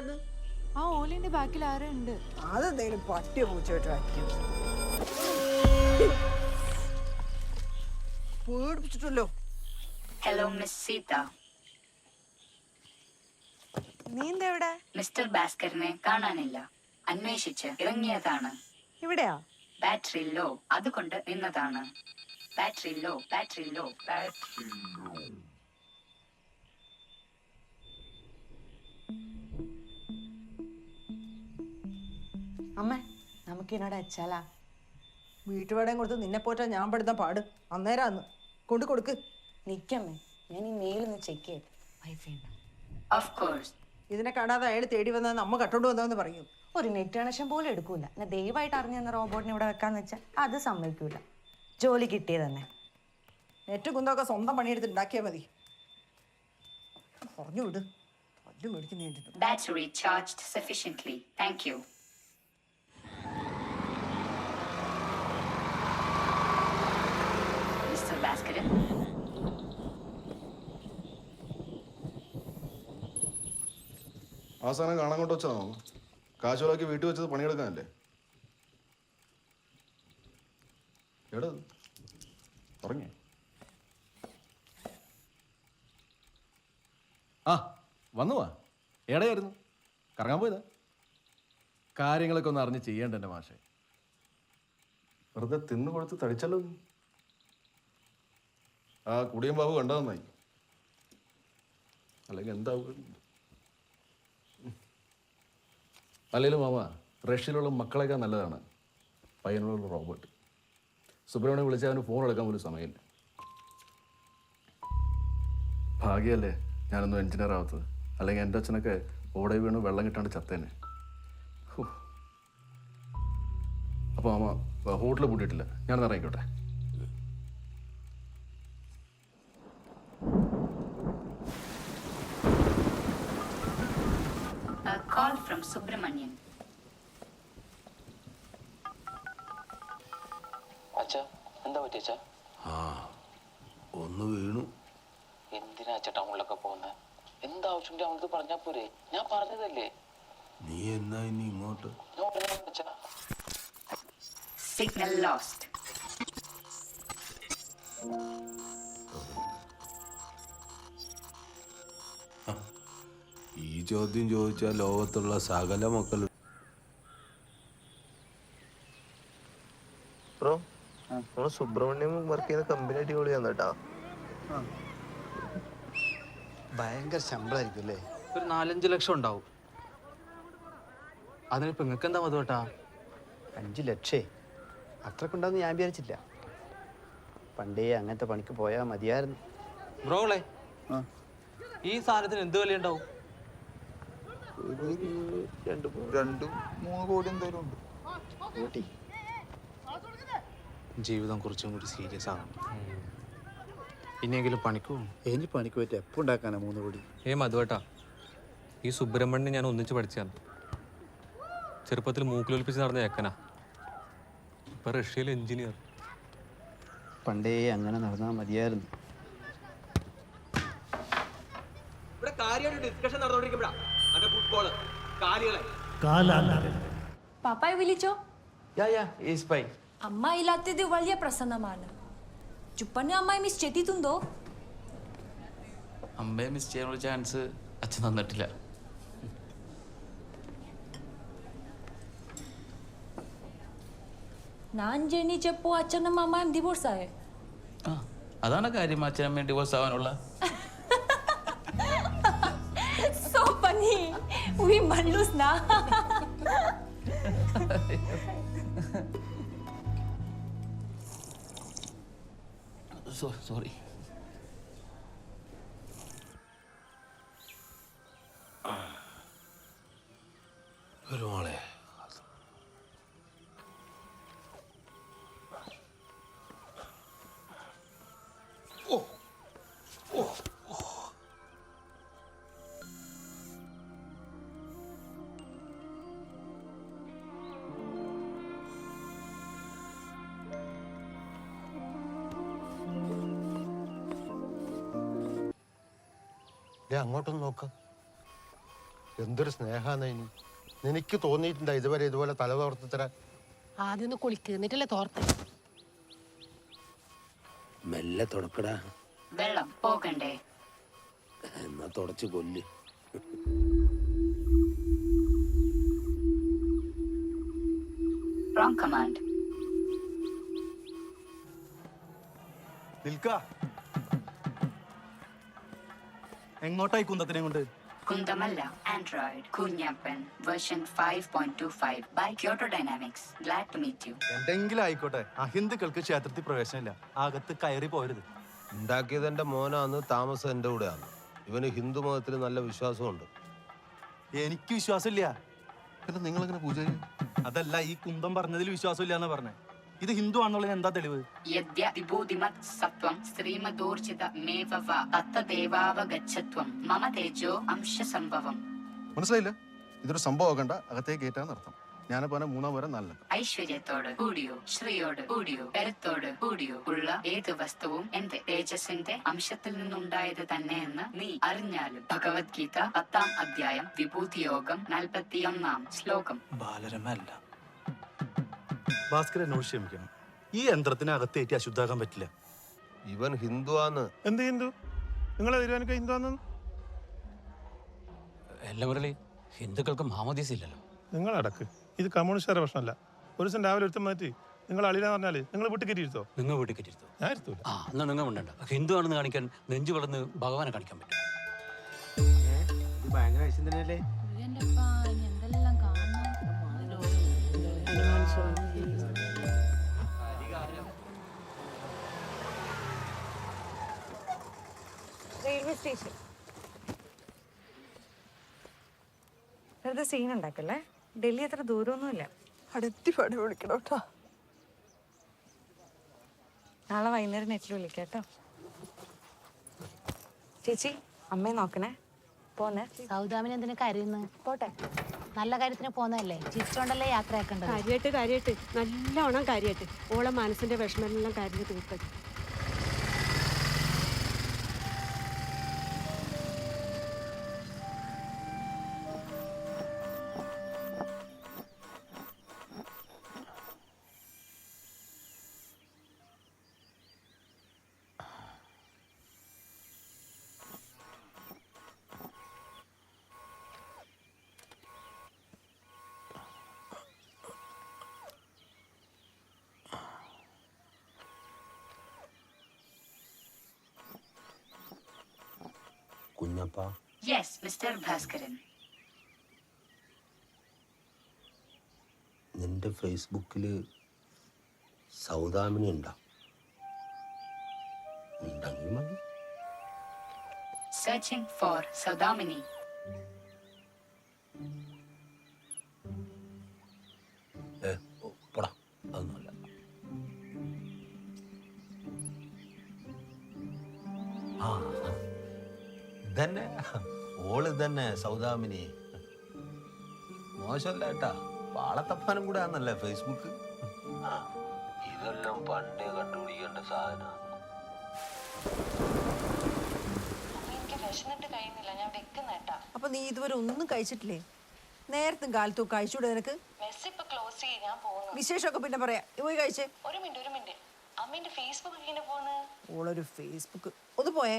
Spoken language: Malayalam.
അതിനകത്ത് ആ ഓലിന്റെ ബാക്കിൽ ആരോ ഉണ്ട്. അതെന്തെങ്കിലും പട്ടിയോ പൂച്ചയായിട്ടായിരിക്കും പേടിപ്പിച്ചിട്ടല്ലോ. ഹലോ മിസ് സീത നീ എന്താ മിസ്റ്റർ ഭാസ്കറിനെ കാണാനില്ല. അന്വേഷിച്ച് ഇറങ്ങിയതാണ്. ഇവിടെയാ? ബാറ്ററി ലോ അതുകൊണ്ട് നിന്നതാണ്. Battery low battery low battery low അമ്മ നമുക്ക് ഇതിനോട് അച്ചാലാ. വീട്ടുപാടേം കൊടുത്ത് നിന്നെ പോറ്റാ ഞാൻ പെടുന്ന പാട്. അന്നേരാന്ന്. കൊണ്ടു കൊടുക്ക്. നിക്കമ്മേ ഞാൻ ഈ മെയിൽ ഒന്ന് ചെക്ക് ചെയ്യട്ടെ. വൈഫൈ ഉണ്ടോ? ഓഫ് കോഴ്സ് ഇതിനെ കാണാതെ അയാൾ തേടി വന്നാൽ നമ്മ കട്ടോണ്ട് വന്നതെന്ന് പറയും. ഒരു നെറ്റ് കണക്ഷൻ പോലും എടുക്കൂല. ഞാൻ ദയവായിട്ട് അറിഞ്ഞു തന്ന റോബോട്ടിനെ ഇവിടെ വെക്കാന്ന് വെച്ചാൽ അത് സമ്മതിക്കൂല. ജോലി കിട്ടിയത് തന്നെ. നെറ്റ് കുന്തമൊക്കെ സ്വന്തം പണിയെടുത്ത് ഉണ്ടാക്കിയാൽ മതി. പറഞ്ഞു വിട്. പല്ലു മേടിക്കുന്നതിന്റെ battery charged sufficiently thank you mister Bhaskaran സാധനം കാണാൻ കൊണ്ട് വെച്ചതാണോ കാശുകളാക്കി വീട്ടിൽ വെച്ചത് പണിയെടുക്കാനല്ലേ? എടാ പറഞ്ഞേ ആ വന്നു വാ. എവിടെയായിരുന്നു? കറങ്ങാൻ പോയതാ? കാര്യങ്ങളൊക്കെ ഒന്ന് അറിഞ്ഞ് ചെയ്യേണ്ട എന്റെ മാഷെ. വെറുതെ തിന്നു കൊടുത്ത് തടിച്ചല്ലോ ആ കുടിയൻ ബാബു കണ്ടതെന്നായി അല്ലെങ്കിൽ എന്താവും? അല്ലെങ്കിലും മാമ റഷ്യയിലുള്ള മക്കളൊക്കെ നല്ലതാണ്. പയ്യനുള്ള റോബോട്ട് സുബ്രഹ്മണ്യം വിളിച്ചാൽ അവന് ഫോൺ എടുക്കാൻ പോലും സമയമില്ല. ഭാഗ്യമല്ലേ ഞാനൊന്നും എഞ്ചിനീയർ ആവത്തത്. അല്ലെങ്കിൽ എന്റെ അച്ഛനൊക്കെ ഓടെ വീണ് വെള്ളം കിട്ടാണ്ട് ചത്തേനെ. അപ്പോൾ മാമ ഹോട്ടലിൽ പൂട്ടിയിട്ടില്ല. ഞാനൊന്ന് ഇറങ്ങിക്കോട്ടെ. Call from Subramanian. അച്ഛാ എന്താ പറ്റി അച്ഛാ? ആ ഒന്ന് വീണു. എന്തിനാ അച്ഛാ ടൗണിലൊക്കെ പോകുന്നത് എന്താവശ്യം അവൾക്ക് പറഞ്ഞാ പോരെ. ഞാൻ പറഞ്ഞതല്ലേ? നീ എന്നാ ഇനി ഇങ്ങോട്ട്? ഞാൻ വരാം അച്ഛാ. സിഗ്നൽ ലോസ്റ്റ് ചോദ്യം ചോദിച്ചാൽ ലോകത്തുള്ള സകല മക്കൾ ബ്രോ നമ്മൾ സുബ്രഹ്മണ്യം വർക്ക് ചെയ്യുന്ന കമ്പനി അടിപൊളിയാണ് കേട്ടാ. ഭയങ്കര ശമ്പളായിരിക്കും അല്ലേ? ഒരു നാലഞ്ച് ലക്ഷം ഉണ്ടാവും. അതിനിപ്പോ നിങ്ങൾക്ക് എന്താ മതി കേട്ടാ അഞ്ച് ലക്ഷേ. അത്രയ്ക്ക് ഞാൻ വിചാരിച്ചില്ല. പണ്ടേ അങ്ങനത്തെ പണിക്ക് പോയാ മതിയായിരുന്നു. ബ്രോളെ ഈ സാധനത്തിന് എന്ത് വില ഉണ്ടാവും രണ്ട് രണ്ടും മൂന്ന് കോടി എന്തായാലും ഉണ്ട്. ഊട്ടി. ജീവിതം കുറച്ചും കൂടി സീരിയസ് ആണ് ഇനിയെങ്കിലും പണിക്കും? ഇനി പണിക്ക് പറ്റി എപ്പോൾ ഉണ്ടാക്കാനാ മൂന്ന് കോടി? ഏ മധുവേട്ടാ ഈ സുബ്രഹ്മണ്യൻ ഞാൻ ഒന്നിച്ച് പഠിച്ചതാണ്. ചെറുപ്പത്തിൽ മൂക്കിലൊലിപ്പിച്ച് നടന്ന ഏക്കനാ ഇപ്പൊ റഷ്യയിൽ എഞ്ചിനീയർ. പണ്ടേ അങ്ങനെ നടന്നാൽ മതിയായിരുന്നു. ഇവിടെ കാര്യമായിട്ട് ഡിസ്കഷൻ നടന്നുകൊണ്ടിരിക്കുമ്പോഴാ അന്റെ ഫുട്ബോൾ കാലികളെ പാപ്പായെ വിളിച്ചോ? യാ യാ ഈസ് ബൈ അമ്മ ഇല്ലാത്തത് വലിയ പ്രസന്നമാണ് ചുപ്പണ്ണ അമ്മായി മിസ് ചെത്തിത്തുണ്ടോ അമ്മയെ മിസ് ചെയ്യാനുള്ള ചാൻസ് അച്ഛൻ തന്നിട്ടില്ല. ഞാൻ ജനിച്ചപ്പോ അച്ഛനും അമ്മയും ഡിവോഴ്സ് ആയേ. അതാണ് കാര്യം അച്ഛനമ്മയും ഡിവോഴ്സ് ആവാനുള്ള. വി മല്ലൂസ് നാ സോറി ഒരു അങ്ങോട്ടൊന്ന് നോക്ക്. എന്തൊരു സ്നേഹാണ് ഇനി. നിനക്ക് തോന്നിയിട്ടുണ്ടോ ഇതുവരെ ഇതുപോലെ തല തോർത്ത് തരാൻ? ആദ്യം കുളിക്ക് എന്നിട്ടല്ലേ തോർത്ത്. മെല്ലെ തുടക്കടാ. വെള്ളം പോകണ്ടേ? എന്നാ തുടച്ച് കൊല്ല്. റോങ് കമാൻഡ് നിൽക്ക. എങ്ങോട്ടായി കുന്തത്തിനെ കൊണ്ട്? കുന്തമല്ല android Kunjappan version five point two five by Kyoto Dynamics glad to meet you എന്തെങ്കിലും ആയിക്കോട്ടെ. അഹിന്ദുക്കൾക്ക് ക്ഷേത്രത്തിൽ പ്രവേശനമില്ല. അകത്ത് കയറി പോരുത്. ഉണ്ടാക്കിയത് എന്റെ മോനാന്ന് താമസം എന്റെ കൂടെയാണ്. ഇവന് ഹിന്ദു മതത്തിൽ നല്ല വിശ്വാസമുണ്ട്. എനിക്ക് വിശ്വാസമില്ല. പിന്നെ നിങ്ങളിങ്ങനെ പൂജ ചെയ്യും അതല്ല ഈ കുന്തം പറഞ്ഞതിൽ വിശ്വാസമില്ല എന്നാ പറഞ്ഞേ. ഇത് ഹിന്ദു ആണെന്നുള്ളതിന് എന്താ തെളിവ്? യദ്യ വിഭൂതിമത് സത്വം ശ്രീമദോർജിത മേവവ മമ തേജോ അംശസംഭവം. മനസ്സിലായില്ല? ഇതൊരു സംഭവമാക്കണ്ട അകത്തേക്ക് കയറ്റാന്ന് അർത്ഥം ഞാനിപ്പോ മൂന്നാം വരെ നല്ല ഐശ്വര്യത്തോട് കൂടിയോ ശ്രീയോട് കൂടിയോ കരുത്തോട് കൂടിയോ ഉള്ള ഏത് വസ്തുവും എന്റെ തേജസ്സിന്റെ അംശത്തിൽ നിന്നുണ്ടായത് തന്നെയെന്ന് നീ അറിഞ്ഞാലും ഭഗവത്ഗീത പത്താം അധ്യായം വിഭൂതിയോഗം നാൽപ്പത്തിയൊന്നാം ശ്ലോകം. ബാലരമല്ല ഭാസ്കരൻ എന്നോട് ക്ഷമിക്കണം. ഈ യന്ത്രത്തിന് അകത്തേറ്റി അശുദ്ധാക്കാൻ പറ്റില്ല. ഇവൻ ഹിന്ദു ആണ് എന്ത് ഹിന്ദു? നിങ്ങളെ തീരുമാനിക്കുക ഹിന്ദു ആണെന്ന് എല്ലാ മുരളി ഹിന്ദുക്കൾക്ക് മാമോദീസ് ഇല്ലല്ലോ. നിങ്ങൾ അടക്ക്. ഇത് കമ്മ്യൂണിസ്റ്റുകാരുടെ പ്രശ്നമല്ല. ഒരു ദിവസം രാവിലെ ഒരുത്തം മാറ്റി നിങ്ങൾ അളിയെന്ന് പറഞ്ഞാൽ നിങ്ങൾ വീട്ടിൽ കയറ്റിയിരുത്തോ നിങ്ങൾ വീട്ടിൽ കയറ്റിയിരുത്തോ ഞാൻ ഇരുത്തൂല. ആ എന്നാ നിങ്ങൾ ഉണ്ടണ്ട ഹിന്ദു ആണെന്ന് കാണിക്കാൻ നെഞ്ചു വളർന്ന് ഭഗവാനെ കാണിക്കാൻ പറ്റും. ഇത് ഭയങ്കര റെയിൽവേ സ്റ്റേഷൻ. വെറുതെ സീൻ ഉണ്ടാക്കല്ലേ? ഡൽഹി അത്ര ദൂരമൊന്നുമില്ല. അടുത്തി പടി വിളിക്കണം കേട്ടോ. നാളെ വൈകുന്നേരം നെറ്റിൽ വിളിക്കാം കേട്ടോ. ചേച്ചി അമ്മയെ നോക്കണേ. പോന്നെ. സൗദാമിന് എന്തിനു കരയുന്നു? പോട്ടെ. നല്ല കാര്യത്തിന് പോകുന്നതല്ലേ? ചിരിച്ചോണ്ടല്ലേ യാത്രയാക്കേണ്ടത്? കാര്യമായിട്ട് കാര്യമായിട്ട് നല്ലോണം കാര്യമായിട്ട് ഓളെ മനസ്സിന്റെ വിഷമെല്ലാം കാര്യത്തിൽ തീർക്കട്ടെ. കുഞ്ഞപ്പ? യെസ് മിസ്റ്റർ ഭാസ്കരൻ നിന്റെ ഫേസ്ബുക്കിൽ സൗദാമിനി ഉണ്ടാ? ഉണ്ടെങ്കിൽ മതി. Searching for Saudamini. തന്നെ സൗദാമിനി. മോശമല്ല ഏട്ടാ പാളത്തപ്പാനും കൂടെ ആന്നല്ലേ ഫേസ്ബുക്ക് ഇതെല്ലാം പണ്ടേ കണ്ടുപിടിക്കേണ്ട സാധനം. എനിക്ക് വിശന്നിട്ട് കഴിയുന്നില്ല ഞാൻ വെക്കുന്നേട്ടാ അപ്പൊ നീ ഇതുവരെ ഒന്നും കഴിച്ചിട്ടില്ലേ? നേരത്തും കാലത്തും കഴിച്ചൂടെ നിനക്ക്? മെസ്സ് ഇപ്പൊ ക്ലോസ് ചെയ്യും ഞാൻ പോകുന്നു. വിശേഷമൊക്കെ പിന്നെ പറയാ. നീ പോയി കഴിച്ചേ. ഒരു മിനിറ്റ് ഒരു മിനിറ്റ്. അമ്മേന്റെ ഫേസ്ബുക്ക് ഇങ്ങനെ ഓളൊരു ഫേസ്ബുക്ക് ഒന്ന് പോയേ.